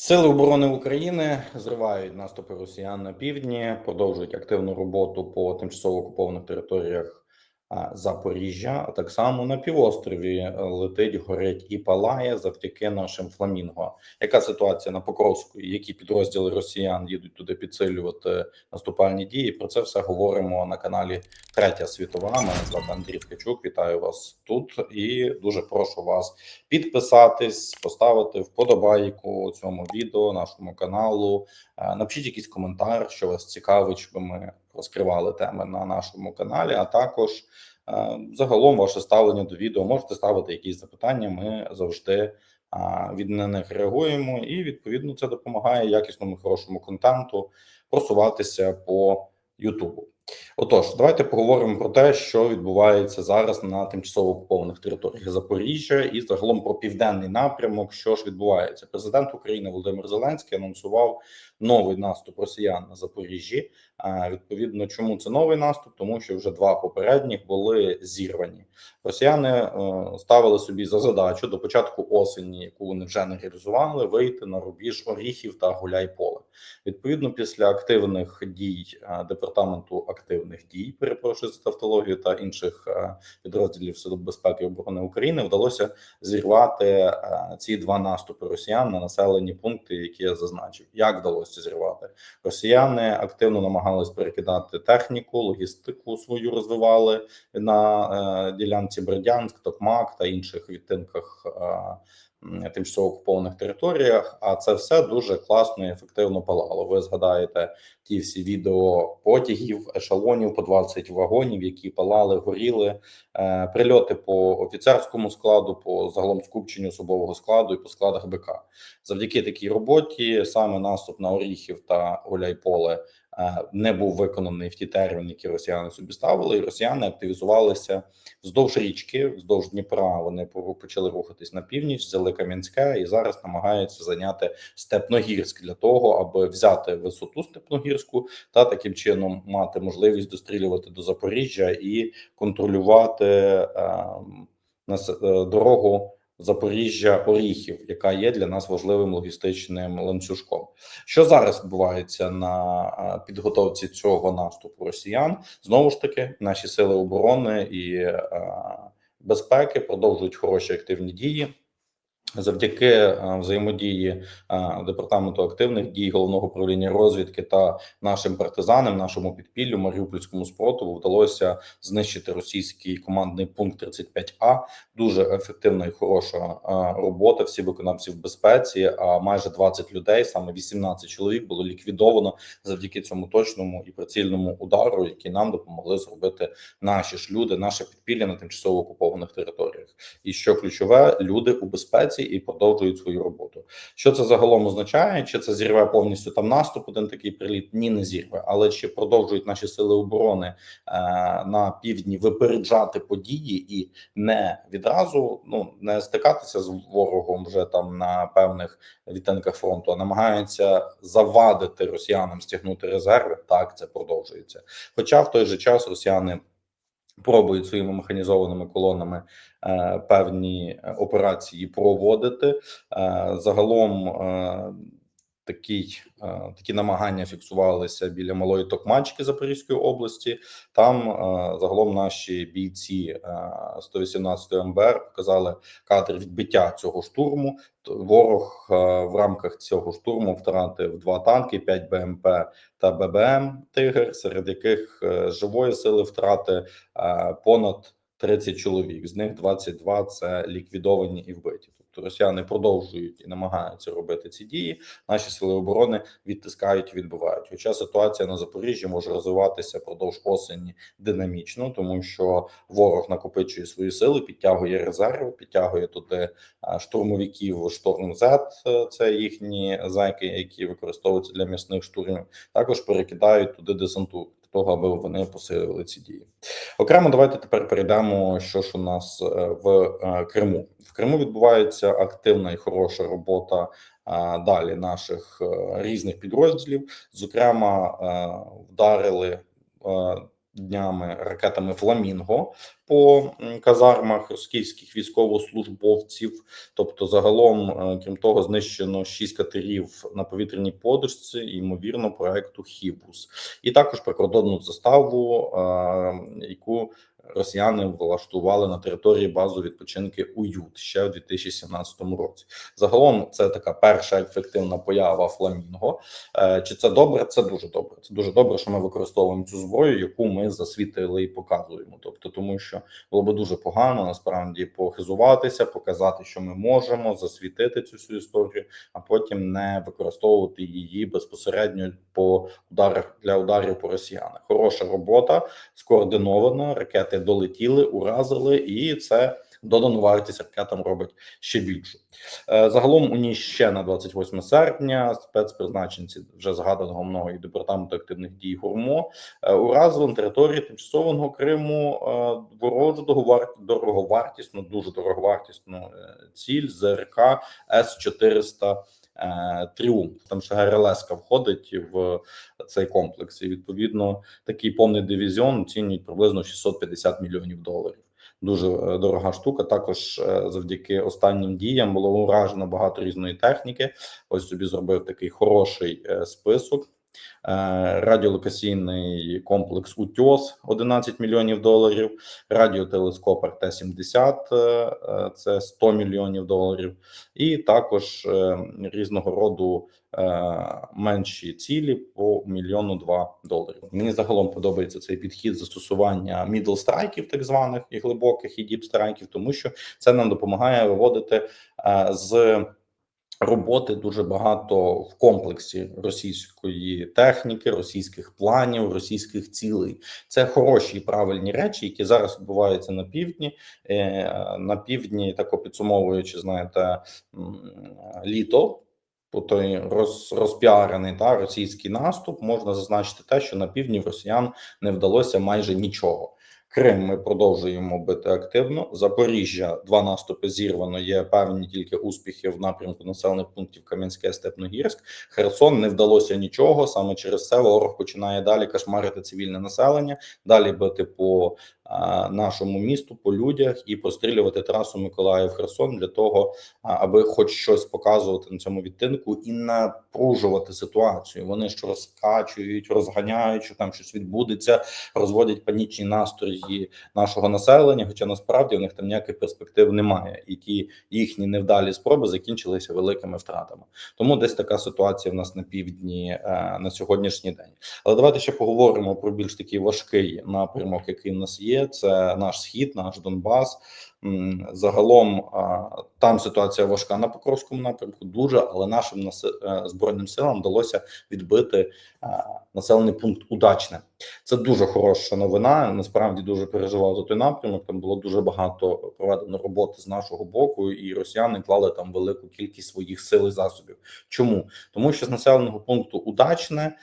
Сили оборони України зривають наступи росіян на півдні, продовжують активну роботу по тимчасово окупованих територіях Запоріжжя. А так само на півострові е, летить, горить і палає завдяки нашим фламінго. Яка ситуація на Покровську? Які підрозділи росіян їдуть туди підсилювати наступальні дії? Про це все говоримо на каналі Третя світова. Мене звати Андрій Ткачук. Вітаю вас тут і дуже прошу вас підписатись, поставити вподобайку цьому відео, нашому каналу. Е, Напишіть якийсь коментар, що вас цікавить, щоб ми розкривали теми на нашому каналі. А також е, загалом ваше ставлення до відео можете ставити якісь запитання. Ми завжди від них реагуємо, і відповідно це допомагає якісному хорошому контенту просуватися по Ютубу. Отож, давайте поговоримо про те, що відбувається зараз на тимчасово окупованих територіях Запоріжжя і загалом про південний напрямок. Що ж відбувається? Президент України Володимир Зеленський анонсував новий наступ росіян на Запоріжжі. Відповідно, чому це новий наступ? Тому що вже два попередніх були зірвані. Росіяни е, ставили собі за задачу до початку осені, яку вони вже не реалізували, вийти на рубіж Оріхів та Гуляйполе. Відповідно, після активних дій е, департаменту активних дій, перепрошую за тавтологію та інших е, підрозділів Сил безпеки і оборони України вдалося зірвати е, ці два наступи росіян на населені пункти, які я зазначив. Як вдалося зірвати? Росіяни активно намагались перекидати техніку, логістику свою розвивали на е, ділянці Бердянськ, Токмак та інших відтинках. Тимчасово окупованих територіях, а це все дуже класно і ефективно палало. Ви згадаєте ті всі відео потягів, ешелонів по 20 вагонів, які палали, горіли, е, прильоти по офіцерському складу, по загалом скупченню особового складу і по складах БК. Завдяки такій роботі саме наступ на Оріхів та Гуляйполе е, не був виконаний в ті терміни, які росіяни собі ставили, і росіяни активізувалися вздовж річки, вздовж Дніпра. Вони по- почали рухатись на північ, взяли Кам'янське і зараз намагаються зайняти Степногірськ для того, аби взяти висоту Степногірську та таким чином мати можливість дострілювати до Запоріжжя і контролювати е, нас- е, дорогу Запоріжжя Оріхів, яка є для нас важливим логістичним ланцюжком. Що зараз відбувається на підготовці цього наступу росіян? Знову ж таки, наші сили оборони і безпеки продовжують хороші активні дії. Завдяки е, взаємодії е, департаменту активних дій головного управління розвідки та нашим партизанам, нашому підпіллю Маріупольському спротиву вдалося знищити російський командний пункт 35А. Дуже ефективна і хороша е, робота. Всі виконавці в безпеці. А майже 20 людей, саме 18 чоловік, було ліквідовано завдяки цьому точному і прицільному удару, який нам допомогли зробити наші ж люди, наше підпілля на тимчасово окупованих територіях. І що ключове, люди у безпеці і продовжують свою роботу. Що це загалом означає? Чи це зірве повністю там наступ? Один такий приліт? Ні, не зірве. Але чи продовжують наші сили оборони е, на півдні випереджати події і не відразу ну не стикатися з ворогом вже там на певних відтинках фронту, а намагаються завадити росіянам стягнути резерви? Так, це продовжується. Хоча в той же час росіяни пробують своїми механізованими колонами е, певні е, операції проводити. Е, загалом е, такий, е, такі намагання фіксувалися біля малої Токмачки Запорізької області. Там е, загалом наші бійці е, 118 МБР показали кадр відбиття цього штурму. Ворог е, в рамках цього штурму втратив два танки, 5 БМП та ББМ Тигр, серед яких е, живої сили втрати е, понад 30 чоловік. З них 22 – це ліквідовані і вбиті. Тобто росіяни продовжують і намагаються робити ці дії. Наші сили оборони відтискають, і відбивають. Хоча ситуація на Запоріжжі може розвиватися продовж осені динамічно, тому що ворог накопичує свої сили, підтягує резерви, підтягує туди е, штурмовиків шторм Z, е, це їхні зайки, які використовуються для м'ясних штурмів. Також перекидають туди десантуру того, аби вони посилили ці дії. Окремо, давайте тепер перейдемо, що ж у нас е, в е, Криму. В Криму відбувається активна і хороша робота е, далі наших різних підрозділів. Зокрема, вдарили. Днями ракетами Фламінго по казармах російських військовослужбовців. Тобто, загалом, е, крім того, знищено шість катерів на повітряній подушці, ймовірно, проекту Хібус, і також прикордонну заставу, е, яку росіяни влаштували на території базу відпочинки Уют ще в 2017 році. Загалом, це така перша ефективна поява Фламінго. Е, Чи це добре? Це дуже добре. Це дуже добре, що ми використовуємо цю зброю, яку ми засвітили і показуємо. Тобто, тому що було би дуже погано насправді похизуватися, показати, що ми можемо засвітити цю всю історію, а потім не використовувати її безпосередньо по ударах для ударів по росіянах. Хороша робота скоординована. Ракети долетіли, уразили, і це додану вартість ракетам робить ще більшу. Е, Загалом у ніч ще на 28 серпня спецпризначенці вже згаданого мною департаменту активних дій ГУРМО е, уразили на території тимчасового Криму е, ворожу дороговартісну, дуже дороговартісну е, ціль ЗРК С 400 Тріумф. Там ще ГРЛС входить в цей комплекс, і відповідно такий повний дивізіон оцінюють приблизно 650 мільйонів доларів. Дуже е, дорога штука. Також е, завдяки останнім діям було уражено багато різної техніки. Ось собі зробив такий хороший е, список. Е, Радіолокаційний комплекс УТьос 11 мільйонів доларів, радіотелескоп РТ-70 е, це 100 мільйонів доларів, і також е, різного роду менші цілі по мільйону два доларів. Мені загалом подобається цей підхід застосування мідл страйків, так званих і глибоких і діп страйків, тому що це нам допомагає виводити з роботи дуже багато в комплексі російської техніки, російських планів, російських цілей. Це хороші і правильні речі, які зараз відбуваються на півдні. Е, На півдні, тако підсумовуючи, знаєте, літо. По той роз, розпіарений та російський наступ можна зазначити те, що на півдні росіян не вдалося майже нічого. Крим ми продовжуємо бити активно. Запоріжжя два наступи зірвано. Є певні тільки успіхи в напрямку населених пунктів Кам'янське, Степногірськ. Херсон не вдалося нічого. Саме через це ворог починає далі кошмарити цивільне населення, далі бити по а, нашому місту, по людях і пострілювати трасу Миколаїв Херсон для того, аби хоч щось показувати на цьому відтинку і напружувати ситуацію. Вони ж розкачують, розганяють, що там щось відбудеться, розводять панічні настрої нашого населення. Хоча насправді у них там ніяких перспектив немає, і ті їхні невдалі спроби закінчилися великими втратами. Тому десь така ситуація в нас на півдні е, на сьогоднішній день. Але давайте ще поговоримо про більш такий важкий напрямок, який в нас є. Це наш схід, наш Донбас. Загалом там ситуація важка на Покровському напрямку, дуже, але нашим е, збройним силам вдалося відбити населений пункт удачне. Це дуже хороша новина. Насправді дуже переживав за той напрямок. Там було дуже багато проведено роботи з нашого боку, і росіяни клали там велику кількість своїх сил і засобів. Чому? Тому що з населеного пункту удачне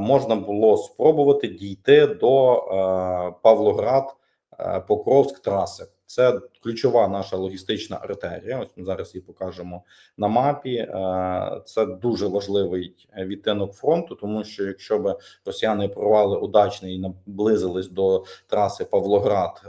можна було спробувати дійти до е, Павлоград, е, Покровськ траси. Це ключова наша логістична артерія. Ось ми зараз її покажемо на мапі. Е, Це дуже важливий е, відтинок фронту, тому що якщо б росіяни прорвали удачний і наблизились до траси Павлоград.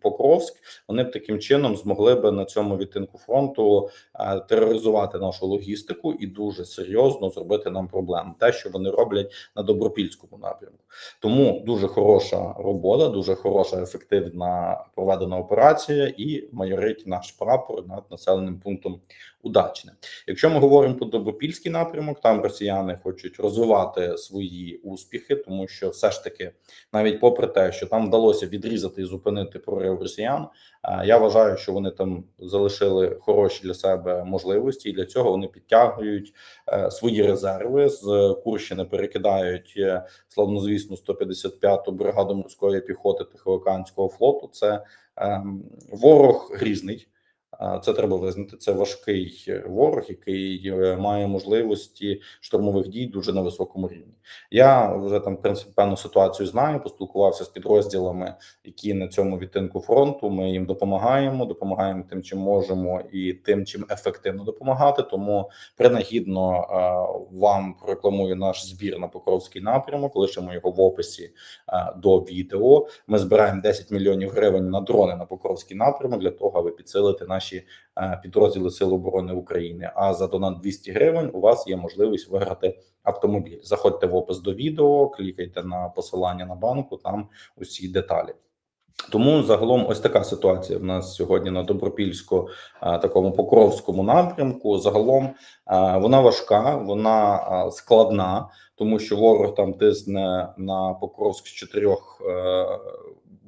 Покровськ, вони б таким чином змогли би на цьому відтинку фронту е, тероризувати нашу логістику і дуже серйозно зробити нам проблему. Те, що вони роблять на добропільському напрямку. Тому дуже хороша робота, дуже хороша, ефективна проведена операція, і майорить наш прапор над населеним пунктом удачне. Якщо ми говоримо про добропільський напрямок, там росіяни хочуть розвивати свої успіхи, тому що все ж таки, навіть попри те, що там вдалося відрізати і зупинити прорив росіян, е, я вважаю, що вони там залишили хороші для себе можливості, і для цього вони підтягують е, свої резерви з Курщини, перекидають е, славнозвісну 155-ту бригаду морської піхоти Тихоокеанського флоту. Це ем, ворог грізний. Е, це треба визнати. Це важкий ворог, який е, має можливості штурмових дій дуже на високому рівні. Я вже там в принципі певну ситуацію знаю. Поспілкувався з підрозділами, які на цьому відтинку фронту. Ми їм допомагаємо, допомагаємо тим, чим можемо, і тим, чим ефективно допомагати. Тому принагідно е, вам прорекламую наш збір на Покровський напрямок. Лишимо його в описі е, до відео. Ми збираємо 10 мільйонів гривень на дрони на Покровський напрямок для того, аби підсилити наші е, підрозділи Сил оборони України. А за донат 200 гривень у вас є можливість виграти автомобіль. Заходьте в опис до відео, клікайте на посилання на банку. Там усі деталі. Тому загалом ось така ситуація в нас сьогодні на добропільсько такому покровському напрямку. Загалом вона важка, вона складна, тому що ворог там тисне на Покровськ з чотирьох е,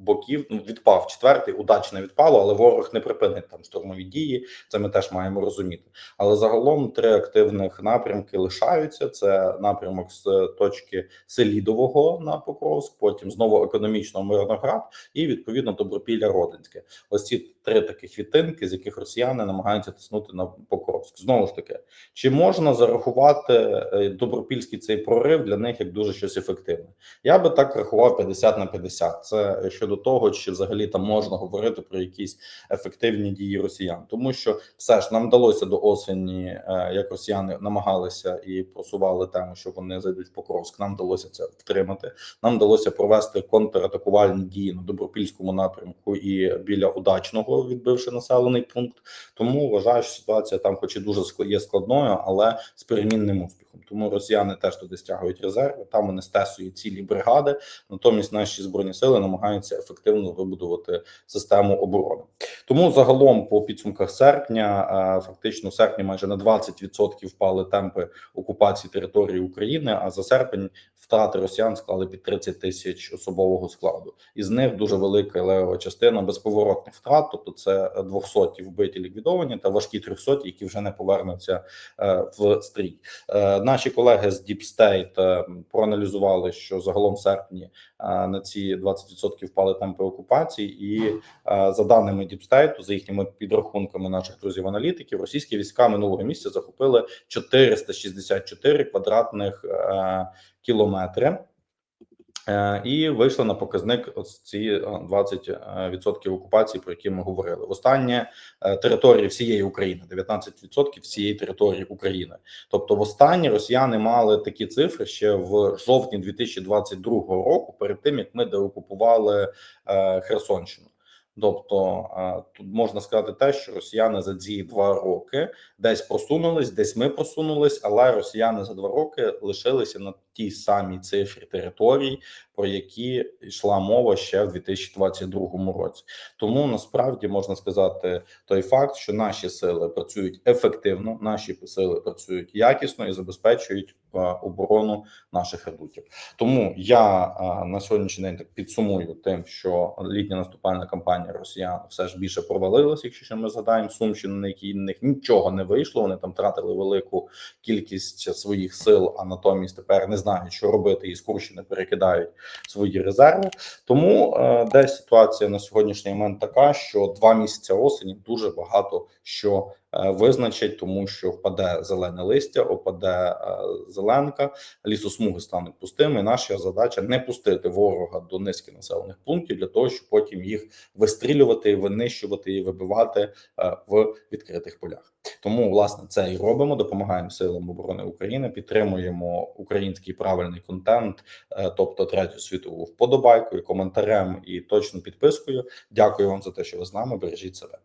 боків. Ну відпав четвертий, удачно відпало, але ворог не припинить там штурмові дії. Це ми теж маємо розуміти. Але загалом три активних напрямки лишаються: це напрямок з точки Селідового на Покровськ, потім знову економічного Мирноград і відповідно Добропілля Родинське. Ось ці три таких відтинки, з яких росіяни намагаються тиснути на Покровськ. Знову ж таки, чи можна зарахувати е, добропільський цей прорив для них як дуже щось ефективне? Я би так рахував 50 на 50. Це щодо того, чи взагалі там можна говорити про якісь ефективні дії росіян, тому що все ж нам вдалося до осені, е, як росіяни намагалися і просували тему, що вони зайдуть в Покровськ. Нам вдалося це втримати. Нам вдалося провести контратакувальні дії на добропільському напрямку і біля удачного, відбивши населений пункт. Тому вважаю, що ситуація там, хоч і дуже є складною, але з перемінним успіхом. Тому росіяни теж туди стягують резерви. Там вони стесують цілі бригади. Натомість наші збройні сили намагаються ефективно вибудувати систему оборони. Тому загалом, по підсумках серпня, е, фактично в серпні майже на 20% впали темпи окупації території України. А за серпень втрати росіян склали під 30 тисяч особового складу. Із них дуже велика левова частина безповоротних втрат, тобто це 200 вбиті ліквідовані та важкі 300, які вже не повернуться е, в стрій. Е, Наші колеги з Deep State е, проаналізували, що загалом в серпні на ці 20% впали темпи окупації, і за даними Deep State, за їхніми підрахунками наших друзів-аналітиків, російські війська минулого місяця захопили 464 квадратних кілометри. Е, І вийшли на показник ці е, 20% окупації, про які ми говорили. Востаннє е, території всієї України 19% всієї території України. Тобто, востаннє росіяни мали такі цифри ще в жовтні 2022 року, перед тим як ми деокупували е, Херсонщину. Тобто е, тут можна сказати те, що росіяни за ці два роки десь просунулись, десь ми просунулись, але росіяни за два роки лишилися на тій самій цифрі територій, про які йшла мова ще в 2022 році. Тому насправді можна сказати той факт, що наші сили працюють ефективно, наші сили працюють якісно і забезпечують е, оборону наших редутів. Тому я е, на сьогоднішній день так підсумую тим, що літня наступальна кампанія росіян все ж більше провалилась, якщо ще ми згадаємо Сумщину, на якій них нічого не вийшло. Вони там втратили велику кількість своїх сил, а натомість тепер не знають, що робити, і з Курщини перекидають свої резерви. Тому е, десь ситуація на сьогоднішній момент така, що два місяці осені дуже багато що е, визначить, тому що впаде зелене листя, опаде е, зеленка, лісосмуги стануть пустими. І Наша задача не пустити ворога до низки населених пунктів для того, щоб потім їх вистрілювати, винищувати і вибивати е, в відкритих полях. Тому власне це і робимо. Допомагаємо силам оборони України, підтримуємо український правильний контент, тобто третю світову вподобайкою, коментарем і точно підпискою. Дякую вам за те, що ви з нами. Бережіть себе.